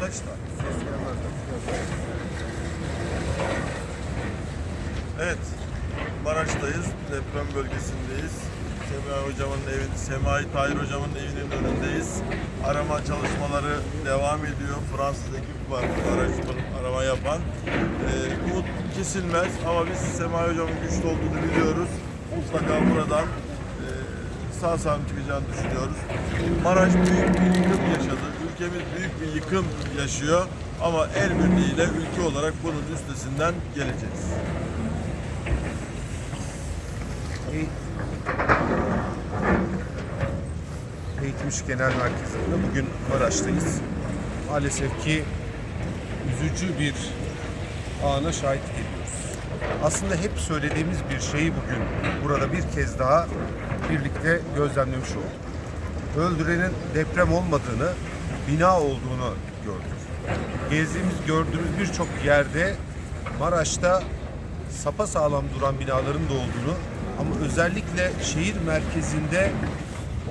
kaçta? Evet, Maraş'tayız, deprem bölgesindeyiz. Semai Hocam'ın evi, Semai Tahir Hocam'ın evinin önündeyiz. Arama çalışmaları devam ediyor. Fransız ekip var, araştırma, arama yapan. Ee, umut kesilmez ama biz Semai Hocam'ın güçlü olduğunu biliyoruz. Mutlaka buradan sağ salim çıkacağını düşünüyoruz. Maraş büyük bir yıkım yaşadı. Ülkemiz büyük bir yıkım yaşıyor. Ama el birliğiyle ülke olarak bunun üstesinden geleceğiz. Eğitim İş Genel Merkezi'nde bugün Maraş'tayız. Maalesef ki üzücü bir ana şahit ediyoruz. Aslında hep söylediğimiz bir şeyi bugün burada bir kez daha birlikte gözlemlemiş olduk. Öldürenin deprem olmadığını, bina olduğunu gördük. Gezdiğimiz, gördüğümüz birçok yerde Maraş'ta sapa sağlam duran binaların da olduğunu ama özellikle şehir merkezinde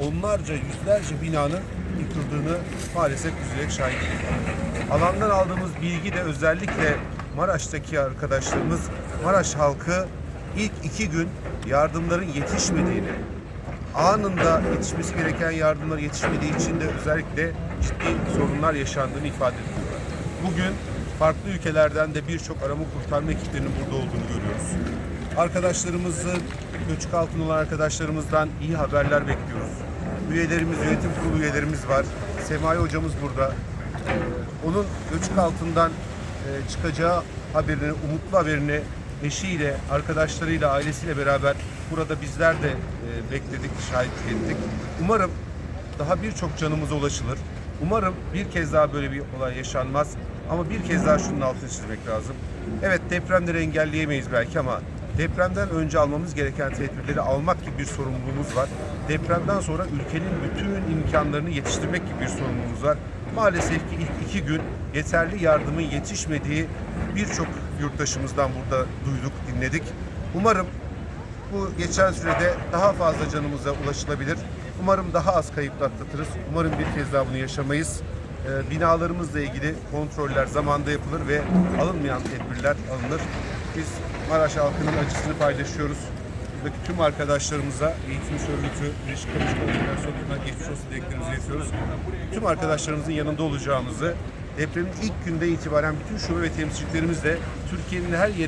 onlarca, yüzlerce binanın yıkıldığını maalesef üzülerek şahit ediyoruz. Alandan aldığımız bilgi de özellikle Maraş'taki arkadaşlarımız, Maraş halkı ilk iki gün yardımların yetişmediğini, anında yetişmesi gereken yardımlar yetişmediği için de özellikle ciddi sorunlar yaşandığını ifade ediyorlar. Bugün farklı ülkelerden de birçok arama kurtarma ekiplerinin burada olduğunu görüyoruz. Arkadaşlarımızın, göçük altında olan arkadaşlarımızdan iyi haberler bekliyoruz. Üyelerimiz, yönetim kurulu üyelerimiz var. Semai hocamız burada. Ee, Onun göçük altından e, çıkacağı haberini, umutlu haberini eşiyle, arkadaşlarıyla, ailesiyle beraber burada bizler de e, bekledik, şahitlik ettik. Umarım daha birçok canımıza ulaşılır. Umarım bir kez daha böyle bir olay yaşanmaz. Ama bir kez daha şunun altını çizmek lazım. Evet depremleri engelleyemeyiz belki ama depremden önce almamız gereken tedbirleri almak gibi bir sorumluluğumuz var. Depremden sonra ülkenin bütün imkanlarını yetiştirmek gibi bir sorumluluğumuz var. Maalesef ki ilk iki gün yeterli yardımın yetişmediği birçok yurttaşımızdan burada duyduk, dinledik. Umarım bu geçen sürede daha fazla canımıza ulaşılabilir. Umarım daha az kayıplar atlatırız. Umarım bir kez daha bunu yaşamayız. Ee, binalarımızla ilgili kontroller zamanda yapılır ve alınmayan tedbirler alınır. Biz Maraş halkının acısını paylaşıyoruz. Buradaki tüm arkadaşlarımıza eğitim örgütü, ilişki çalışma organizasyonlarına geçmiş olsun dileklerimizi iletiyoruz. Tüm arkadaşlarımızın yanında olacağımızı, depremin ilk günde itibaren bütün şube ve temsilcilerimizle Türkiye'nin her yeri